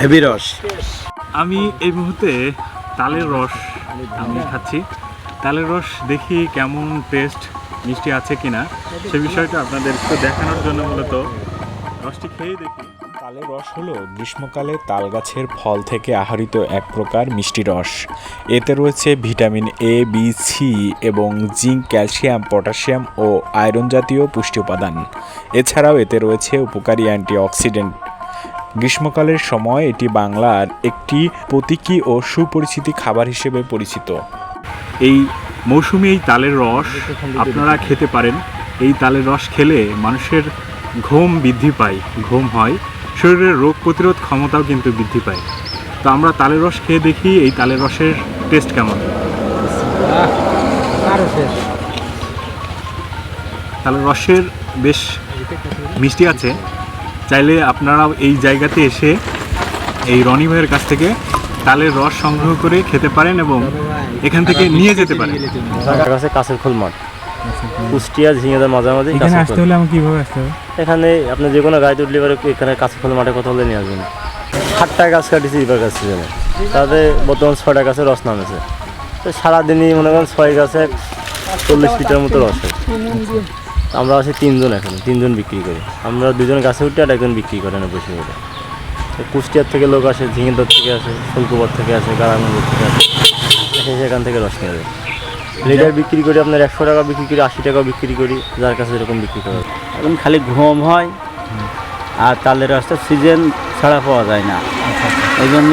Heavy রস। আমি এই মুহূর্তে তালের রস আমি খাচ্ছি। তালের রস দেখি কেমন টেস্ট মিষ্টি আছে কিনা। সে বিষয়টা আপনাদের একটু দেখানোর জন্য মূলত রসটি খেয়ে দেখি। তালের রস হলো গ্রীষ্মকালে তাল গাছের ফল থেকে আহরিত এক প্রকার মিষ্টি রস। এতে রয়েছে ভিটামিন এ বি সি এবং জিঙ্ক, ক্যালসিয়াম, পটাশিয়াম ও আয়রন জাতীয় পুষ্টি উপাদান। এছাড়াও এতে রয়েছে উপকারী অ্যান্টিঅক্সিডেন্ট। গ্রীষ্মকালের সময় এটি বাংলার একটি প্রতীকী ও সুপরিচিতি খাবার হিসেবে পরিচিত। এই মৌসুমি এই তালের রস আপনারা খেতে পারেন। এই তালের রস খেলে মানুষের ঘুম বৃদ্ধি পায়, ঘুম হয়। শরীরের রোগ প্রতিরোধ ক্ষমতাও কিন্তু বৃদ্ধি পায়। তো আমরা তালের রস খেয়ে দেখি এই তালের রসের টেস্ট কেমন। তালের রসের বেশ মিষ্টি আছে। চাইলে আপনারাও এই জায়গাতে এসে এই রনি ভাইয়ের কাছ থেকে তালের রস সংগ্রহ করে খেতে পারেন এবং এখান থেকে নিয়ে যেতে পারেন। কাছে কাছের খোল মাঠ কুষ্টিয়া ঝিঙেদের মাঝামাঝি এখানে আসতে হলে আমি কীভাবে আসতে হবে? এখানে আপনি যে কোনো গাড়িতে উঠলে পরে এখানে কাছে খোল মাঠে কথা বলে নিয়ে আসবেন। ষাটটা গাছ কাটিছি এবার গাছ সিজনে তাতে বর্তমান ছয়টা গাছে রস নামেছে। তো সারাদিনই মনে করেন ছয় গাছে চল্লিশ লিটার মতো রস হয়। আমরা আছি তিনজন এখন তিনজন বিক্রি করি। আমরা দুজন গাছে উঠে আর একজন বিক্রি করেন বসে বলে কুষ্টিয়ার থেকে লোক আসে ঝিঙেদর থেকে আসে ফুলকুবার থেকে আসে গারামগঞ্জ থেকে আসে। সেখান থেকে রস নিয়ে যায়। লিটার বিক্রি করি, আপনার একশো টাকা বিক্রি করি, আশি টাকা বিক্রি করি, যার কাছে এরকম বিক্রি করা। এখন খালি ঘুম হয় আর তালের রসটা সিজন ছাড়া পাওয়া যায় না এই জন্য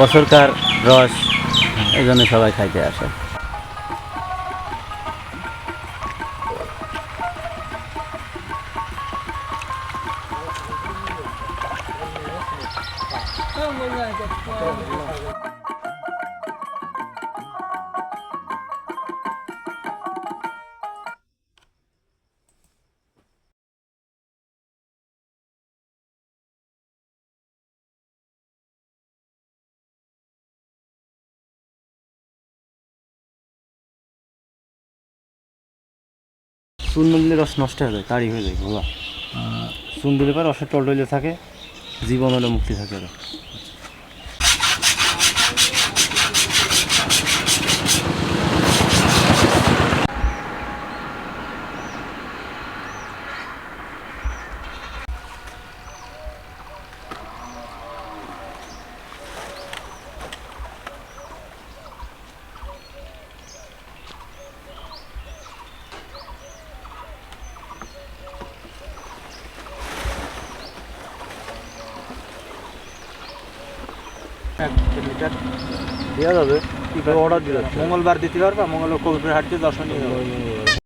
বছরকার রস এই জন্য সবাই খাইতে আসে চুন দিলে রস নষ্ট হয়ে যায় তাড়ি হয়ে যায় ঘোলা চুন দিলে পরে রসের টলটলে থাকে জীবন হলে মুক্তি থাকে আরও। দেওয়া যাবে। অর্ডার দিতে মঙ্গলবার দিতে পারবা মঙ্গলবার কবিপুর হাটতে দর্শনীয়